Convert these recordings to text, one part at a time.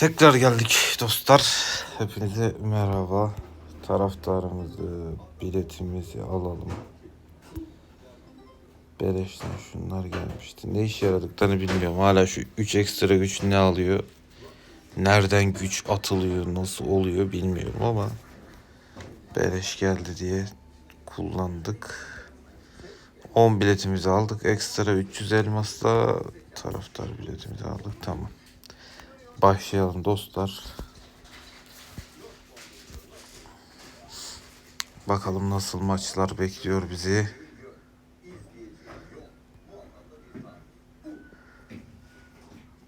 Tekrar geldik dostlar. Hepinize merhaba. Taraftarımızı, biletimizi alalım. Beleşten şunlar gelmişti. Ne işe yaradıklarını bilmiyorum. Hala şu 3 ekstra güç ne alıyor? Nereden güç atılıyor, nasıl oluyor bilmiyorum ama beleş geldi diye kullandık. 10 biletimizi aldık. Ekstra 300 elmasla taraftar biletimizi aldık. Tamam. Başlayalım dostlar. Bakalım nasıl maçlar bekliyor bizi.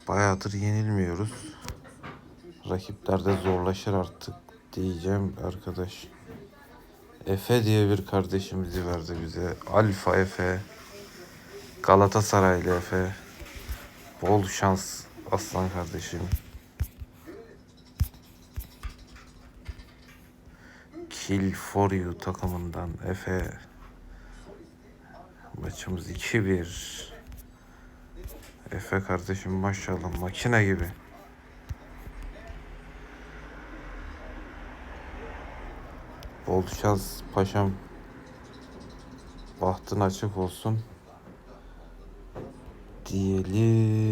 Bayağıdır yenilmiyoruz. Rakipler de zorlaşır artık diyeceğim arkadaş. Efe diye bir kardeşimizi verdi bize. Alfa Efe. Galatasaraylı Efe. Bol şans aslan kardeşim. Kill for you takımından Efe. Maçımız 2-1. Efe kardeşim maşallah makine gibi. Bol şans paşam. Bahtın açık olsun. Diyelim.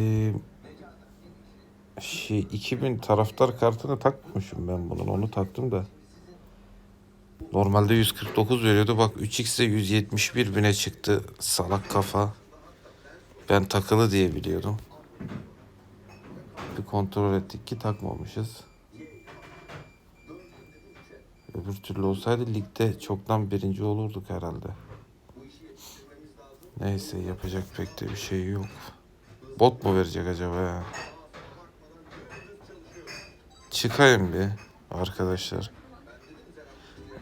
Şey 2000 taraftar kartını takmamışım ben bunun. Onu taktım da. Normalde 149 veriyordu. Bak 3x'e 171 bine çıktı. Salak kafa. Ben takılı diye biliyordum. Bir kontrol ettik ki takmamışız. Öbür türlü olsaydı ligde çoktan birinci olurduk herhalde. Neyse yapacak pek de bir şey yok. Bot mu verecek acaba ya? Çıkayım bir arkadaşlar.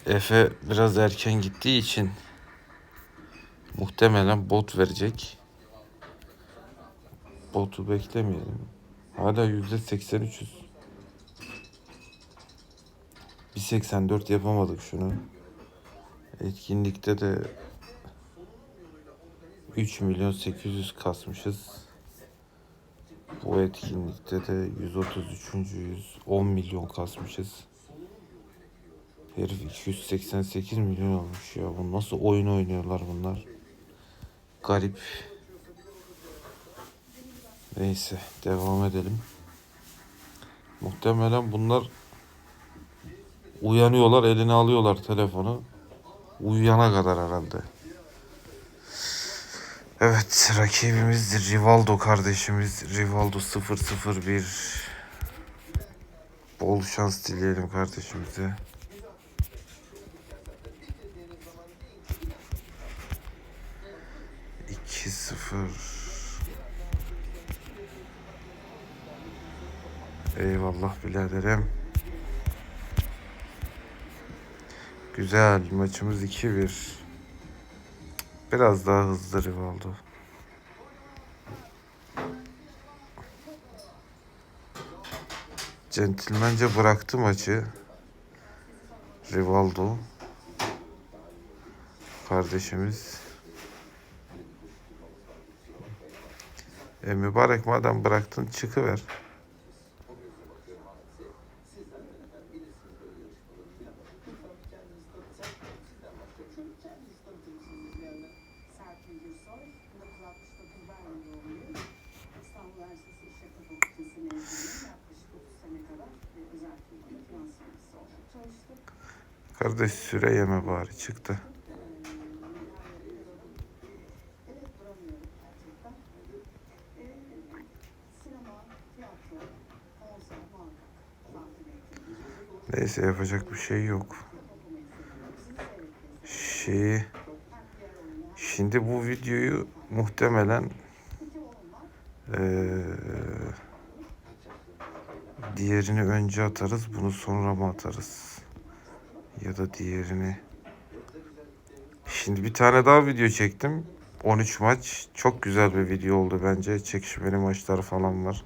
Efe biraz erken gittiği için muhtemelen bot verecek. Botu beklemeyelim. Hala yüzde 83'üz. 1.84 yapamadık şunu. Etkinlikte de 3 milyon 800 kasmışız. Bu etkinlikte de 133. 110 milyon kasmışız. Herif 288 milyon olmuş ya. Bu nasıl oyun oynuyorlar bunlar? Garip. Neyse devam edelim. Muhtemelen bunlar uyanıyorlar eline alıyorlar telefonu. Uyuyana kadar herhalde. Evet rakibimiz Rivaldo kardeşimiz. Rivaldo 001. Bol şans dileyelim kardeşimize. İki sıfır. Eyvallah biraderim. Güzel maçımız 2-1. Biraz daha hızlı Rivaldo. Centilmence bıraktı maçı. Rivaldo. Kardeşimiz. E mübarek madem bıraktın çıkıver. Ettim. Neyse yapacak bir şey yok. Şeyi şimdi bu videoyu muhtemelen eee, diğerini önce atarız bunu sonra mı atarız ya da diğerini şimdi bir tane daha video çektim. 13 maç. Çok güzel bir video oldu bence. Çekişmeli maçlar falan var.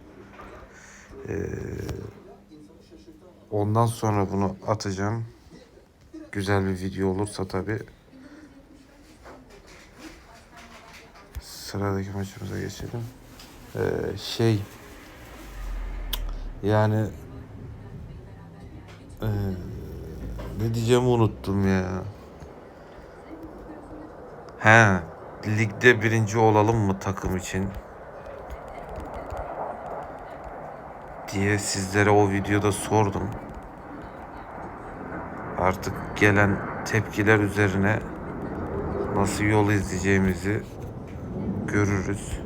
Eee, ondan sonra bunu atacağım. Güzel bir video olursa tabi sıradaki maçımıza geçelim. Ee, şey Yani eee, ne diyeceğimi unuttum ya. He, ligde birinci olalım mı takım için? diye sizlere o videoda sordum. Artık gelen tepkiler üzerine nasıl yol izleyeceğimizi görürüz.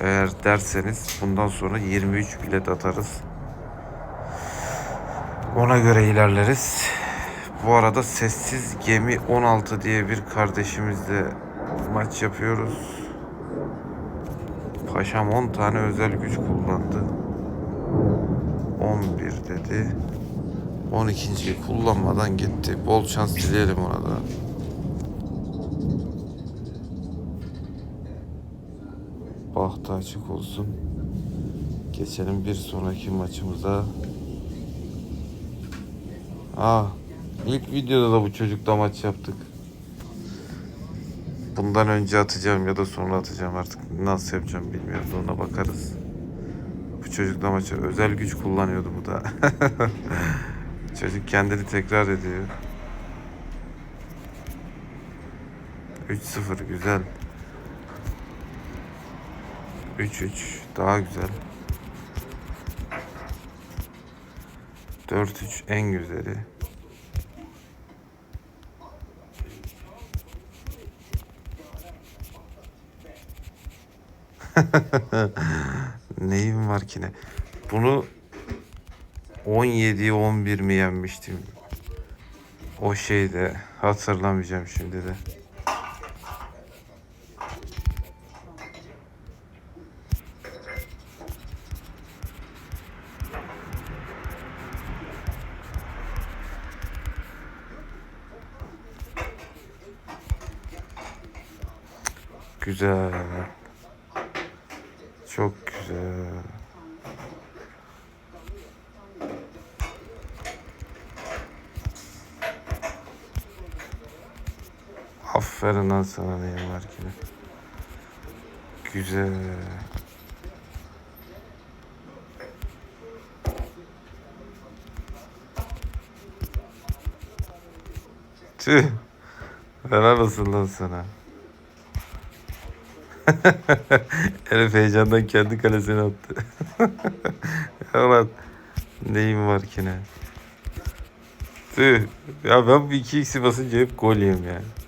Eğer derseniz bundan sonra 23 bilet atarız. Ona göre ilerleriz. Bu arada Sessiz Gemi 16 diye bir kardeşimizle maç yapıyoruz. Paşam 10 tane özel güç kullandı. 11 dedi. 12.yi kullanmadan gitti. Bol şans dileyelim ona da. Bahtı açık olsun. Geçelim bir sonraki maçımıza. Aa, ilk videoda da bu çocukla maç yaptık. Bundan önce atacağım ya da sonra atacağım artık nasıl yapacağım bilmiyorum da ona bakarız. Bu çocukla maçı özel güç kullanıyordu bu da. Çocuk kendini tekrar ediyor. 3-0 güzel. 3-3 daha güzel. 4-3 en güzeli. Neyim var ki ne? Bunu 17'ye 11 mi yenmiştim? O şeyde hatırlamayacağım şimdi de. Güzel. Çok güzel. Lan sana neyim var ki. Güzel. Tüh. Helal olsun lan sana. Elif heyecandan kendi kalesine attı. ya lan neyim var ki ne? Tüh. Ya ben bu 2x'i basınca hep gol yiyorum yani.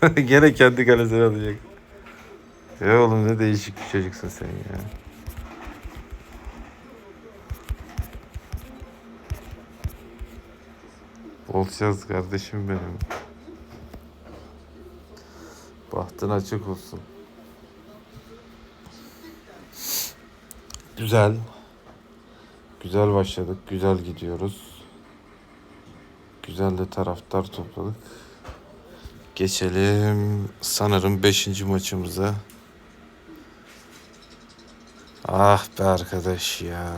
Gene kendi kalesine atacak. Ya oğlum ne değişik bir çocuksun sen ya. Şans kardeşim benim. Bahtın açık olsun. Güzel. Güzel başladık. Güzel gidiyoruz. Güzel de taraftar topladık. Geçelim sanırım 5. maçımıza. Ah be arkadaş ya.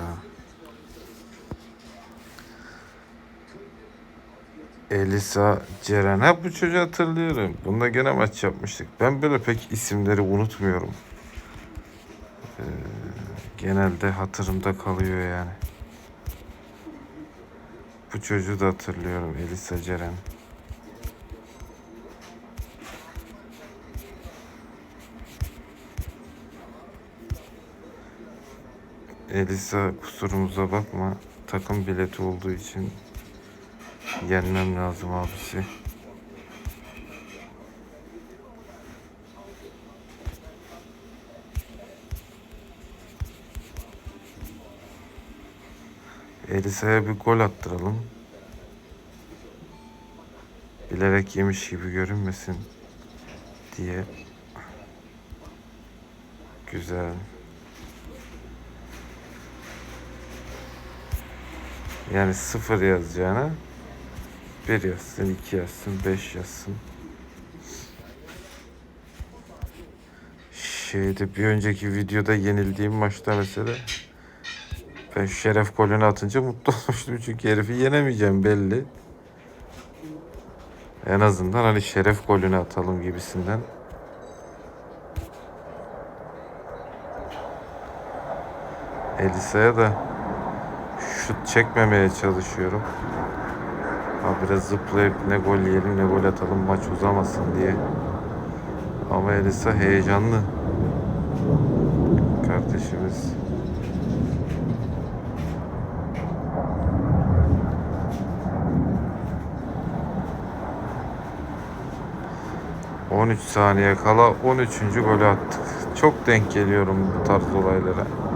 Elisa Ceren. Ha bu çocuğu hatırlıyorum. Bunda gene maç yapmıştık. Ben böyle pek isimleri unutmuyorum. Ee, genelde hatırımda kalıyor yani. Bu çocuğu da hatırlıyorum. Elisa Ceren. Elisa kusurumuza bakma. Takım bileti olduğu için yenmem lazım abisi. Elisa'ya bir gol attıralım. Bilerek yemiş gibi görünmesin diye. Güzel. Yani sıfır yazacağına bir yazsın, iki yazsın, beş yazsın. Şeyde bir önceki videoda yenildiğim maçta mesela ben şeref golünü atınca mutlu olmuştum çünkü herifi yenemeyeceğim belli. En azından hani şeref golünü atalım gibisinden. Elisa'ya da şut çekmemeye çalışıyorum. Ha biraz zıplayıp ne gol yiyelim ne gol atalım maç uzamasın diye. Ama Elisa heyecanlı. Kardeşimiz. ...13 saniye kala 13. golü attık. Çok denk geliyorum bu tarz olaylara.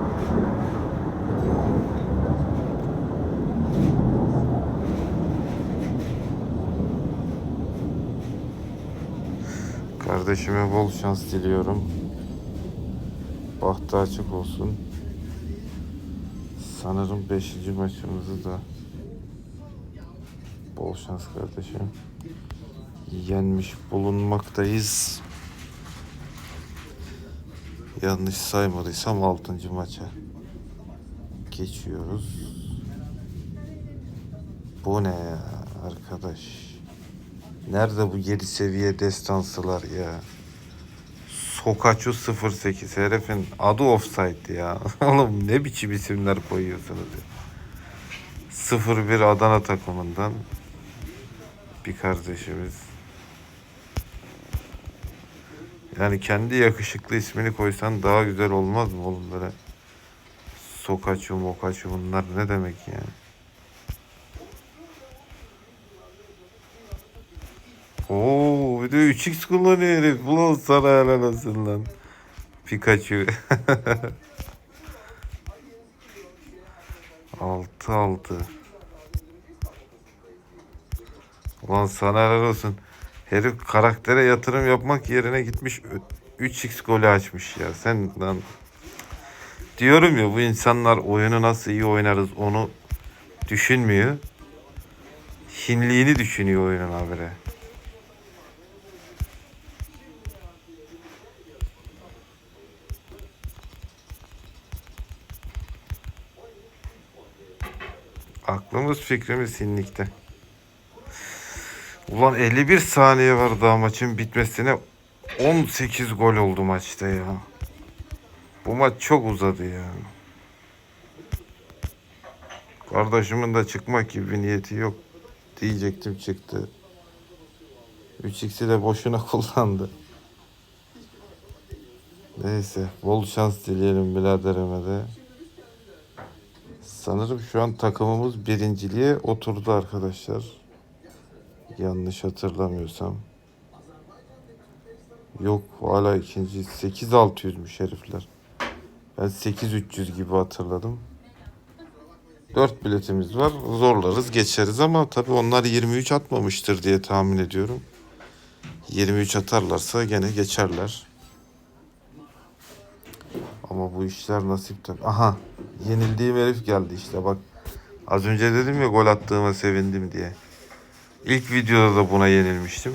Kardeşime bol şans diliyorum. Bahtı açık olsun. Sanırım 5. maçımızı da bol şans kardeşim. Yenmiş bulunmaktayız. Yanlış saymadıysam 6. maça geçiyoruz. Bu ne ya arkadaş? Nerede bu 7 seviye destansılar ya? Sokaçu 08 herifin adı offside ya. Oğlum ne biçim isimler koyuyorsunuz ya. 01 Adana takımından bir kardeşimiz. Yani kendi yakışıklı ismini koysan daha güzel olmaz mı oğlum böyle? Sokaçu mokaçu bunlar ne demek yani? Oo bir de 3x kullanıyor herif. Ulan sana helal olsun lan. Pikachu. 6 6. Ulan sana helal olsun. Herif karaktere yatırım yapmak yerine gitmiş 3x golü açmış ya. Sen lan diyorum ya bu insanlar oyunu nasıl iyi oynarız onu düşünmüyor. Hinliğini düşünüyor oyunun habire. Aklımız fikrimiz hinlikte. Ulan 51 saniye var daha maçın bitmesine 18 gol oldu maçta ya. Bu maç çok uzadı ya. Kardeşimin de çıkmak gibi bir niyeti yok. Diyecektim çıktı. 3x'i de boşuna kullandı. Neyse bol şans dileyelim biraderime de. Sanırım şu an takımımız birinciliğe oturdu arkadaşlar. Yanlış hatırlamıyorsam. Yok hala ikinci. 8600'müş herifler. Ben 8300 gibi hatırladım. 4 biletimiz var. Zorlarız geçeriz ama tabii onlar 23 atmamıştır diye tahmin ediyorum. 23 atarlarsa gene geçerler. Ama bu işler nasip tabii. Aha yenildiğim herif geldi işte bak. Az önce dedim ya gol attığıma sevindim diye. İlk videoda da buna yenilmiştim.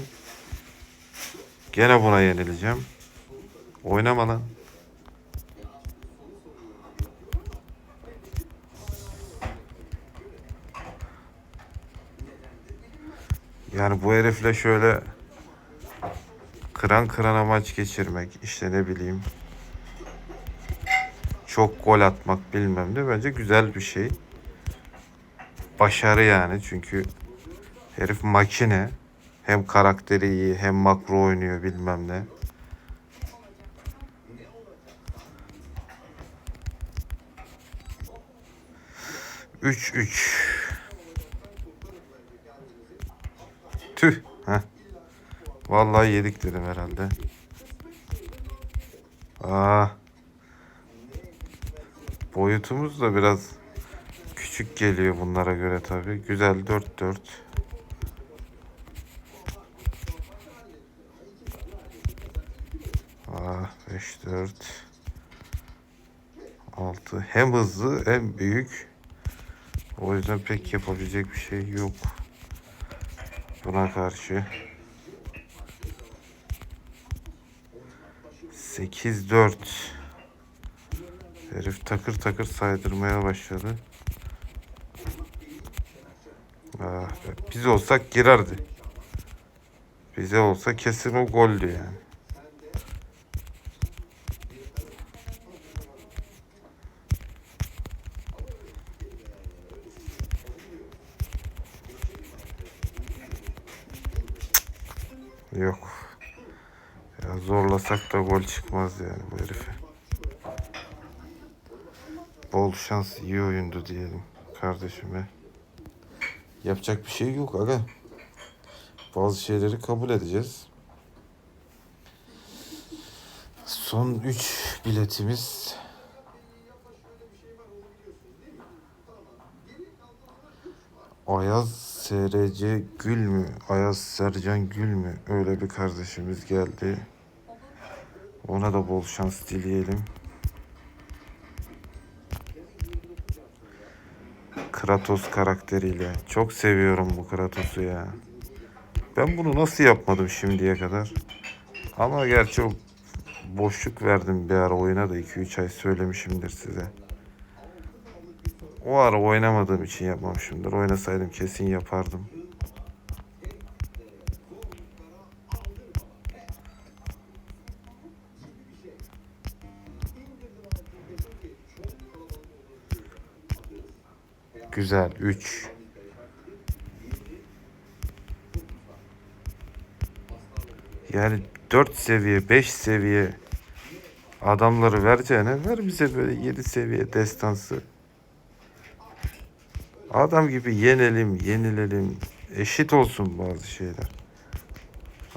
Gene buna yenileceğim. Oynama lan. Yani bu herifle şöyle kıran kırana maç geçirmek işte ne bileyim çok gol atmak bilmem ne bence güzel bir şey. Başarı yani çünkü herif makine. Hem karakteri iyi hem makro oynuyor bilmem ne. Üç üç. Tüh. Heh. Vallahi yedik dedim herhalde. Aa. Boyutumuz da biraz küçük geliyor bunlara göre tabi. Güzel 4-4. Ah 5-4. 6. Hem hızlı hem büyük. O yüzden pek yapabilecek bir şey yok. Buna karşı. 8-4. Herif takır takır saydırmaya başladı. Ah be. Biz olsak girerdi. Bize olsa kesin o goldü yani. Yok. Ya zorlasak da gol çıkmaz yani bu herife. Bol şans, iyi oyundu diyelim kardeşime. Yapacak bir şey yok aga. Bazı şeyleri kabul edeceğiz. Son 3 biletimiz. Ayaz SRC Gül mü? Ayaz Sercan Gül mü? Öyle bir kardeşimiz geldi. Ona da bol şans dileyelim. Kratos karakteriyle. Çok seviyorum bu Kratos'u ya. Ben bunu nasıl yapmadım şimdiye kadar? Ama gerçi o boşluk verdim bir ara oyuna da 2-3 ay söylemişimdir size. O ara oynamadığım için yapmamışımdır. Oynasaydım kesin yapardım. Güzel. 3. Yani 4 seviye, 5 seviye adamları vereceğine ver bize böyle 7 seviye destansı. Adam gibi yenelim, yenilelim. Eşit olsun bazı şeyler.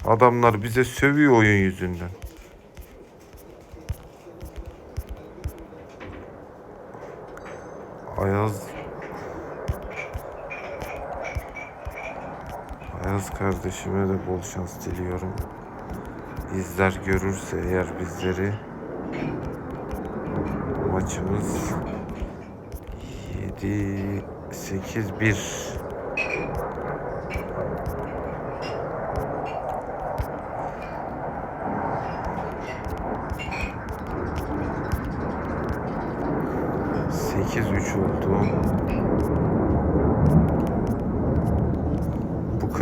Adamlar bize sövüyor oyun yüzünden. Ayaz Ayaz kardeşime de bol şans diliyorum. İzler görürse eğer bizleri maçımız 7 8 1 8 3 oldu.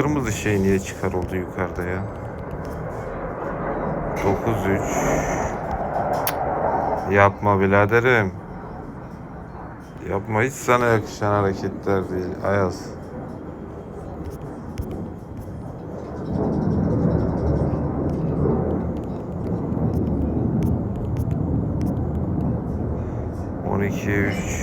Kırmızı şey niye çıkar oldu yukarıda ya? 9-3 Yapma biraderim. Yapma hiç sana yakışan hareketler değil Ayaz. On iki üç.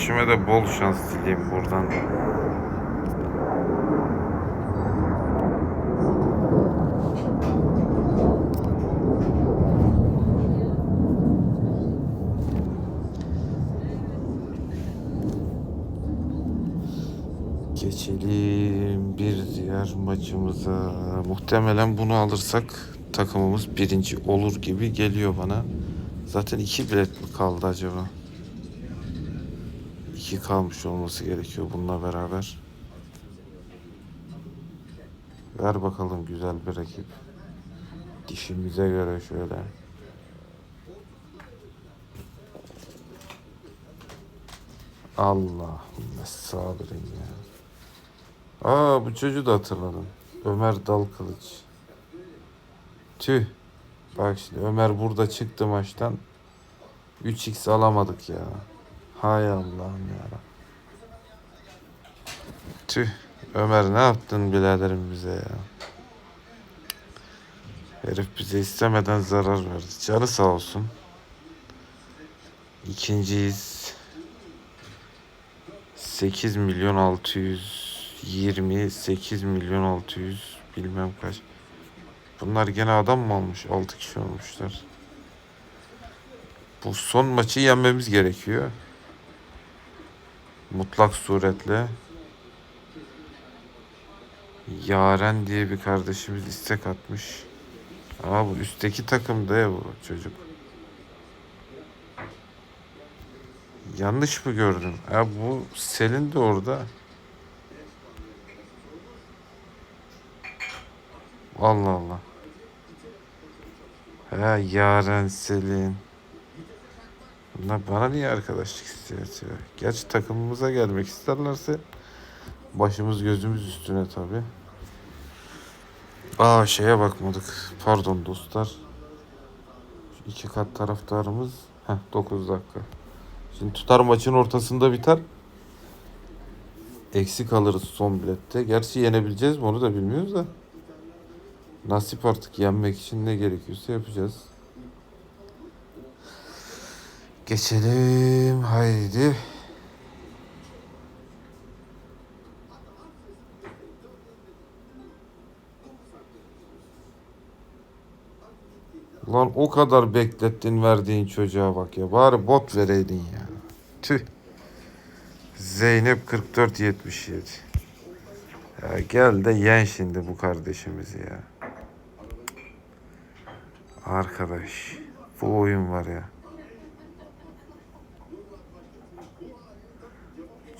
Kardeşime de bol şans dileyim buradan. Geçelim bir diğer maçımıza. Muhtemelen bunu alırsak takımımız birinci olur gibi geliyor bana. Zaten iki bilet mi kaldı acaba? İki kalmış olması gerekiyor bununla beraber. Ver bakalım güzel bir rakip. Dişimize göre şöyle. Allahümme sabirin ya. Aa bu çocuğu da hatırladım. Ömer Dalkılıç. Tüh. Bak şimdi Ömer burada çıktı maçtan. 3x alamadık ya. Hay Allah'ım ya. Tüh. Ömer ne yaptın biraderim bize ya. Herif bize istemeden zarar verdi. Canı sağ olsun. İkinciyiz. 8 milyon 620 8 milyon 600 bilmem kaç. Bunlar gene adam mı almış? 6 kişi olmuşlar. Bu son maçı yenmemiz gerekiyor. Mutlak suretle. Yaren diye bir kardeşimiz istek atmış. Aa bu üstteki takımda ya bu çocuk. Yanlış mı gördüm? Ya bu Selin de orada. Allah Allah. Ha Yaren Selin. Bunlar bana niye arkadaşlık istiyor? Gerçi takımımıza gelmek isterlerse başımız gözümüz üstüne tabi. Aa şeye bakmadık. Pardon dostlar. Şu iki kat taraftarımız. Heh 9 dakika. Şimdi tutar maçın ortasında biter. Eksik alırız son bilette. Gerçi yenebileceğiz mi onu da bilmiyoruz da. Nasip artık yenmek için ne gerekiyorsa yapacağız. Geçelim haydi. Lan o kadar beklettin verdiğin çocuğa bak ya. Bari bot vereydin ya. Tüh. Zeynep 4477. Ya gel de yen şimdi bu kardeşimizi ya. Arkadaş. Bu oyun var ya.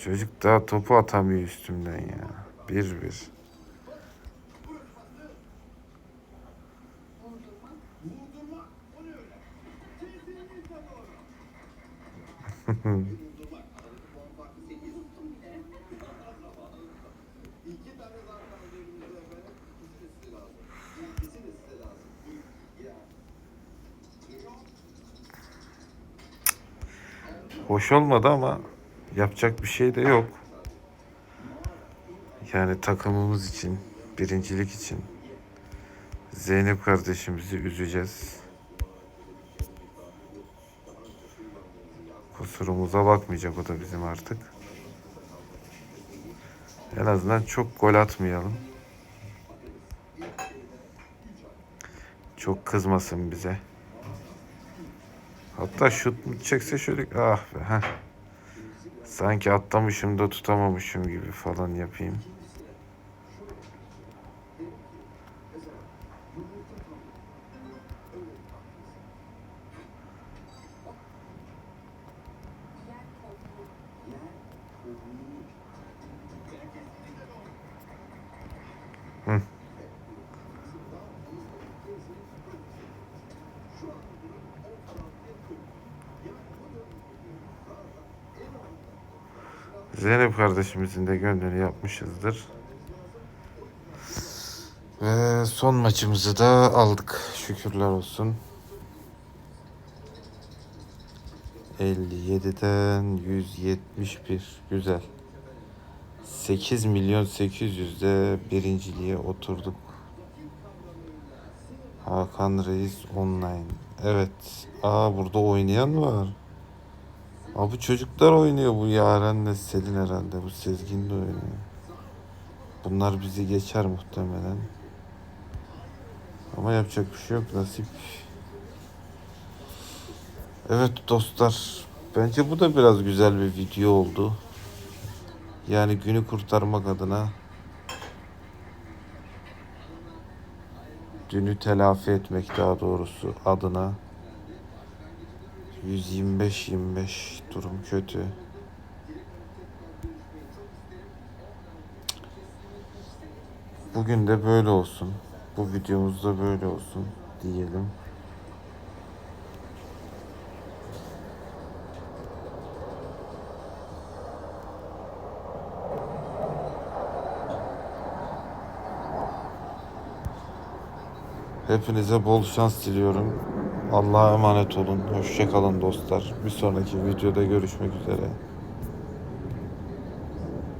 Çocuk daha topu atamıyor üstümden ya. Bir bir. Hoş olmadı ama yapacak bir şey de yok. Yani takımımız için, birincilik için Zeynep kardeşimizi üzeceğiz. Kusurumuza bakmayacak o da bizim artık. En azından çok gol atmayalım. Çok kızmasın bize. Hatta şut mu çekse şöyle ah be heh. Sanki atlamışım da tutamamışım gibi falan yapayım. Kardeşimizin de gönlünü yapmışızdır. Ve son maçımızı da aldık. Şükürler olsun. 57'den 171. Güzel. 8 milyon 800'de birinciliğe oturduk. Hakan Reis online. Evet. Aa burada oynayan var. Aa bu çocuklar oynuyor bu Yaren'le Selin herhalde. Bu Sezgin de oynuyor. Bunlar bizi geçer muhtemelen. Ama yapacak bir şey yok nasip. Evet dostlar. Bence bu da biraz güzel bir video oldu. Yani günü kurtarmak adına dünü telafi etmek daha doğrusu adına 125-25 durum kötü. Bugün de böyle olsun. Bu videomuzda böyle olsun diyelim. Hepinize bol şans diliyorum. Allah'a emanet olun. Hoşça kalın dostlar. Bir sonraki videoda görüşmek üzere.